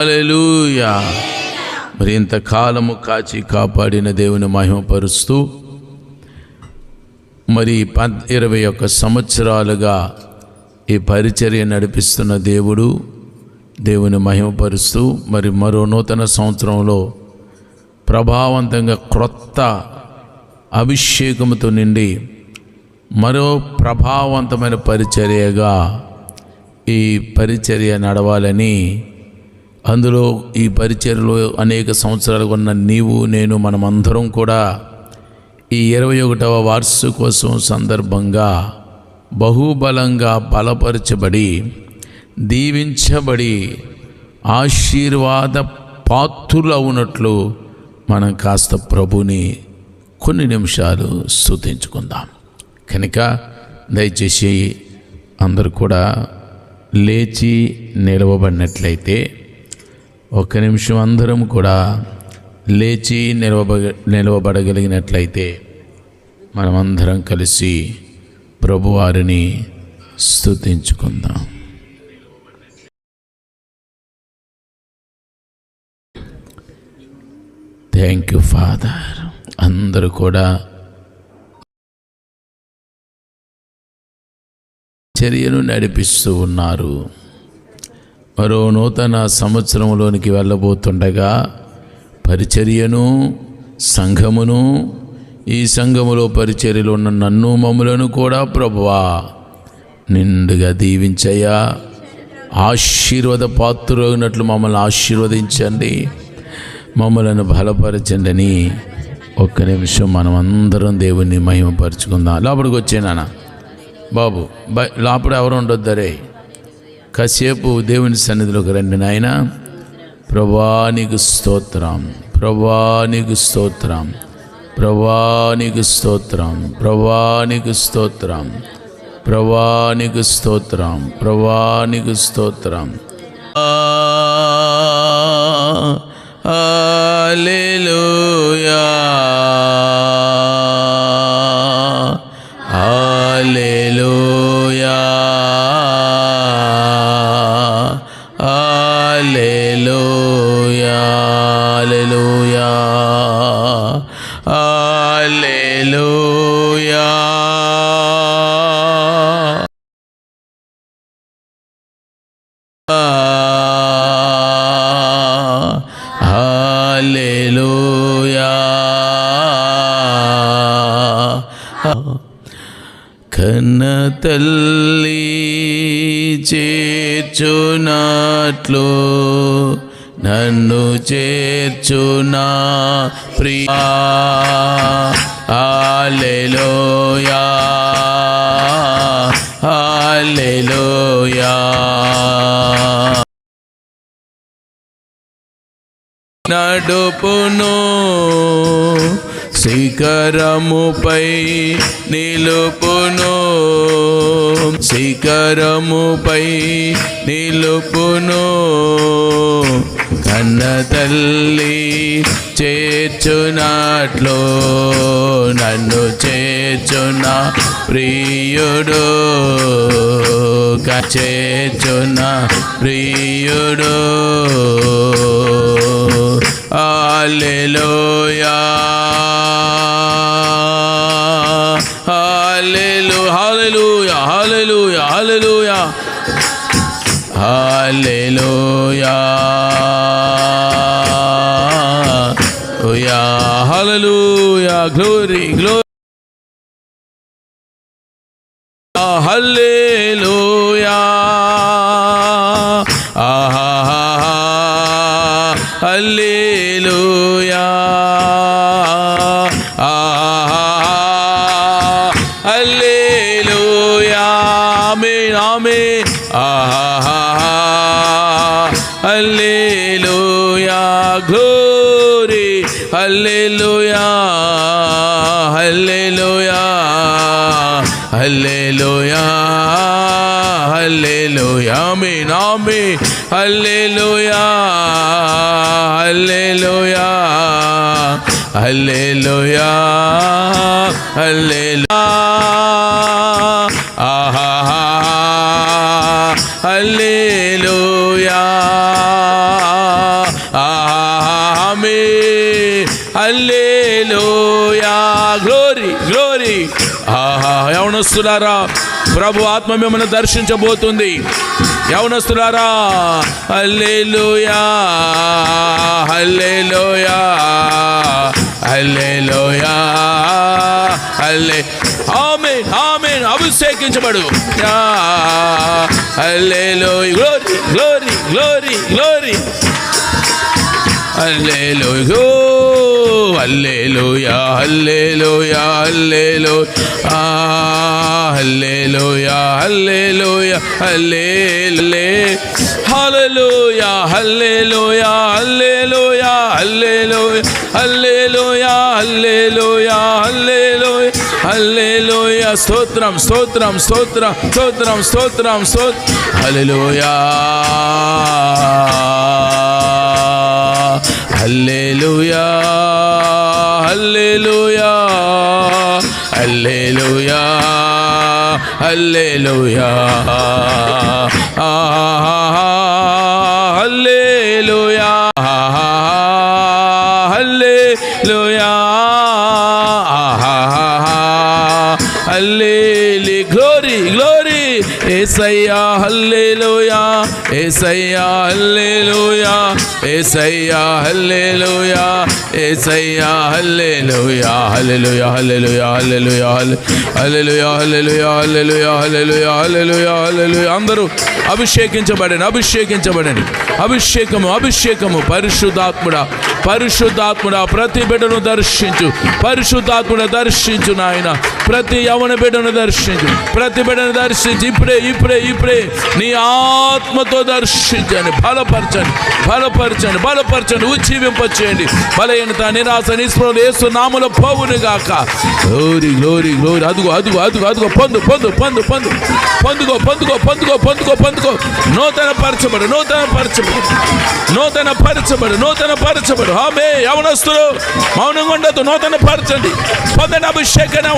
Hallelujah మరి ఇంతకాలము కాచి కాపాడిన దేవుని మహిమపరుస్తూ మరి పద్ ఇరవై ఒక్క సంవత్సరాలుగా ఈ పరిచర్య నడిపిస్తున్న దేవుడు దేవుని మహిమపరుస్తూ మరి మరో నూతన సంవత్సరంలో ప్రభావవంతంగా క్రొత్త అభిషేకముతో నిండి మరో ప్రభావవంతమైన పరిచర్యగా ఈ పరిచర్య నడవాలని అందులో ఈ పరిచర్యలో అనేక సంవత్సరాలు ఉన్న నీవు నేను మనమందరం కూడా ఈ ఇరవై ఒకటవ వార్షికోత్సవం సందర్భంగా బహుబలంగా బలపరచబడి దీవించబడి ఆశీర్వాద పాత్రులవునట్లు మనం కాస్త ప్రభుని కొన్ని నిమిషాలు స్తుతించుకుందాం. కనుక దయచేసి అందరూ కూడా లేచి నిలవబడినట్లయితే ఒక్క నిమిషం అందరం కూడా లేచి నిలవబ నిలవబడగలిగినట్లయితే మనమందరం కలిసి ప్రభువారిని స్థుతించుకుందాం థ్యాంక్ యూ ఫాదర్ అందరూ కూడా చర్యను నడిపిస్తూ ఉన్నారు. మరో నూతన సంవత్సరంలోనికి వెళ్ళబోతుండగా పరిచర్యను సంఘమును ఈ సంఘములో పరిచర్యలో ఉన్న నన్ను మమ్ములను కూడా ప్రభువా నిండుగా దీవించయ్యా. ఆశీర్వాద పాత్రులైనట్లు మమ్మల్ని ఆశీర్వదించండి. మమ్మలను బలపరచండి అని ఒక్క నిమిషం మనం అందరం దేవుణ్ణి మహిమపరుచుకుందాం. లోపలికి నాన్న. బాబు బై లోపల ఎవరు ఉండొద్దరే కాసేపు దేవుని సన్నిధిలోకి రండి నాయన. ప్రభానికి స్తోత్రం. ప్రభానికి స్తోత్రం. ప్రభానికి స్తోత్రం. ప్రభానికి స్తోత్రం. ప్రభానికి స్తోత్రం. ప్రభానికి స్తోత్రం. ఆ హల్లెలూయా హల్లెలూయా హల్లెలూయా కన్న తల్లి చేర్చునట్లు నన్ను చేర్చునా ప్రియా. హల్లెలూయా. హల్లెలూయా. నడుపును. శిఖరముపై నిలుపును. శిఖరముపై నిలుపును. కన్న తల్లి చేర్చునట్లు నన్ను చేర్చున ప్రియుడు. క- చేర్చున ప్రియుడు. ఆలెలోయా హల్లెలూయా హల్లెలూయా హల్లెలూయా హల్లెలూయా హల్లెలూయా గ్లోరీ గ్లోరీ హల్లెలూయా ఆమేన్ ఆమేన్ ఆహా హల్లెలూయా. గ్లోరీ. హల్లెలూయా. హల్లెలూయా. హల్లెలూయా. హల్లెలూయా. ఆమేన్ ఆమేన్ హల్లెలూయా. హల్లెలూయా. హల్లెలూయా. హల్లెలూయా ఆహా హల్లెలూయా. హల్లెలూయా గ్లోరీ గ్లోరీ ఆహా యవనస్తులారా ప్రభు ఆత్మ మిమ్మల్ని దర్శించబోతుంది. యవనస్తులారా హల్లెలూయా హల్లెలూయా హల్లెలూయా హల్లే ఆమేన్ ఆమేన్. అభిషేకించబడు. హల్లెలూయా. గ్లోరీ గ్లోరీ గ్లోరీ గ్లోరీ హల్లెలూయా. హల్లెలూయా హల్లెలూయా హల్లెలూయా హల్లెలూయా హల్లెలూయా హల్లెలే హల్లెలూయా హల్లెలూయా హల్లెలూయా హల్లెలూయా హల్లెలూయా హల్లెలూయా హల్లెలూయా హల్లెలూయా స్తోత్రం స్తోత్రం స్తోత్రం స్తోత్రం స్తోత్రం స్తోత్రం హల్లెలూయా హల్లెలూయా హల్లెలూయా హల్లెలూయా హల్లెలి గ్లోరీ గ్లోరీ ఏసయ్యా హల్లెలూయా ఏసయ్యా హల్లెలూయా ఏసయ్యా హల్లెలూయా ఏసయ్యా హల్లెలూయా హల్లెలూయా హల్లెలూయా హల్లెలూయా హల్లెలూయా హల్లెలూయా హల్లెలూయా హల్లెలూయా హల్లెలూయా హల్లెలూయా. అందరూ అభిషేకించబడండి అభిషేకించబడండి. అభిషేకము అభిషేకము పరిశుద్ధాత్ముడ పరిశుద్ధాత్ముడ ప్రతి బిడ్డను దర్శించు పరిశుద్ధాత్ముడ దర్శించు నాయన. ప్రతి యవన బిడ్డను దర్శించు. ప్రతి బిడ్డను దర్శించి. ఇప్పుడే ఇప్పుడే ఇప్పుడే. నీ ఆత్మతో దర్శించండి. బలపరచండి. బలపరచండి. బలపరచండి. ఉజ్జీవింపచేయండి. బలహీనత నిరాశ నిస్పృహలు యేసు నామలో పోవును గాక. గ్లోరీ గ్లోరీ గ్లోరీ అదుగో అదుగో అదుగో అదుగో. పొందు పొందు పొందు పొందు. పొందుకో పొందుకో పొందుకో పొందుకో పొందుకో. నూతన పరచబడు నూతన పరచబడు. నూతన పరచబడు నూతన పరచబడు. ఆమె యవనస్తులు మౌనంగా ఉండదు నూతన పరచండి. పొందని అభిషేకం